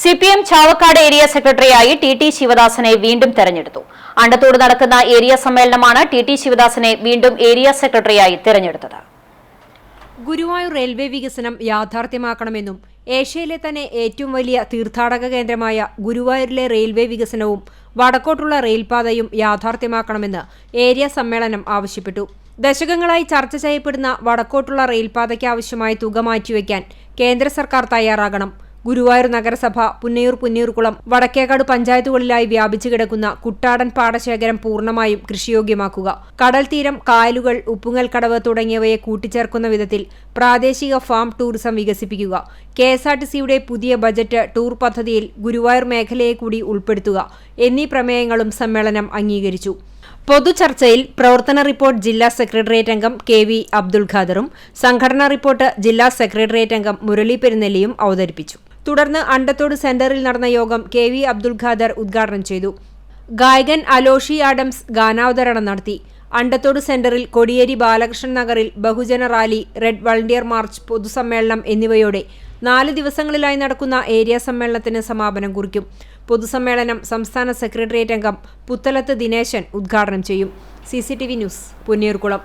C P M Chavakkad area സെക്രട്ടറിയായി T T ശിവദാസനെ വീണ്ടും തെരഞ്ഞെടുത്തു. അണ്ടത്തോട് നടക്കുന്ന ഏരിയ സമ്മേളനമാണ് ടി ടി ശിവദാസനെ വീണ്ടും ഏരിയ സെക്രട്ടറിയായി തെരഞ്ഞെടുത്തത്. ഗുരുവായൂർ റെയിൽവേ വികസനം യാഥാർത്ഥ്യമാക്കണമെന്നും ഏഷ്യയിലെ തന്നെ ഏറ്റവും വലിയ തീർത്ഥാടക കേന്ദ്രമായ ഗുരുവായൂരിലെ റെയിൽവേ വികസനവും വടക്കോട്ടുള്ള റെയിൽപാതയും യാഥാർത്ഥ്യമാക്കണമെന്ന് ഏരിയ സമ്മേളനം ആവശ്യപ്പെട്ടു. ദശകങ്ങളായി ചർച്ച ചെയ്യപ്പെടുന്ന വടക്കോട്ടുള്ള റെയിൽപാതയ്ക്ക് ആവശ്യമായ തുക മാറ്റിവെക്കാൻ കേന്ദ്ര സർക്കാർ തയ്യാറാകണം. ഗുരുവായൂർ നഗരസഭ പുന്നയൂർ പുന്നയൂർകുളം വടക്കേക്കാട് പഞ്ചായത്തുകളിലായി വ്യാപിച്ചു കിടക്കുന്ന കുട്ടാടൻ പാടശേഖരം പൂർണമായും കൃഷിയോഗ്യമാക്കുക. കടൽ തീരം കായലുകൾ ഉപ്പുങ്ങൽ കടവ് തുടങ്ങിയവയെ കൂട്ടിച്ചേർക്കുന്ന വിധത്തിൽ പ്രാദേശിക ഫാം ടൂറിസം വികസിപ്പിക്കുക. കെ എസ് ആർ ടി സിയുടെ പുതിയ ബജറ്റ് ടൂർ പദ്ധതിയിൽ ഗുരുവായൂർ മേഖലയെ കൂടി ഉൾപ്പെടുത്തുക എന്നീ പ്രമേയങ്ങളും സമ്മേളനം അംഗീകരിച്ചു. പൊതുചർച്ചയിൽ പ്രവർത്തന റിപ്പോർട്ട് ജില്ലാ സെക്രട്ടേറിയറ്റ് അംഗം കെ വി അബ്ദുൾ ഖാദറും സംഘടനാ റിപ്പോർട്ട് ജില്ലാ സെക്രട്ടേറിയറ്റ് അംഗം മുരളി പെരുന്നെല്ലിയും അവതരിപ്പിച്ചു. തുടർന്ന് അണ്ടത്തോട് സെന്ററിൽ നടന്ന യോഗം കെ വി അബ്ദുൾ ഖാദർ ഉദ്ഘാടനം ചെയ്തു. ഗായകൻ അലോഷി ആഡംസ് ഗാനാവതരണം നടത്തി. അണ്ടത്തോട് സെന്ററിൽ കൊടിയേരി ബാലകൃഷ്ണൻ നഗറിൽ ബഹുജന റാലി റെഡ് വളണ്ടിയർ മാർച്ച് പൊതുസമ്മേളനം എന്നിവയോടെ നാല് ദിവസങ്ങളിലായി നടക്കുന്ന ഏരിയ സമ്മേളനത്തിന് സമാപനം കുറിക്കും. പൊതുസമ്മേളനം സംസ്ഥാന സെക്രട്ടേറിയറ്റ് അംഗം പുത്തലത്ത് ദിനേശൻ ഉദ്ഘാടനം ചെയ്യും. C news Punnayurkulam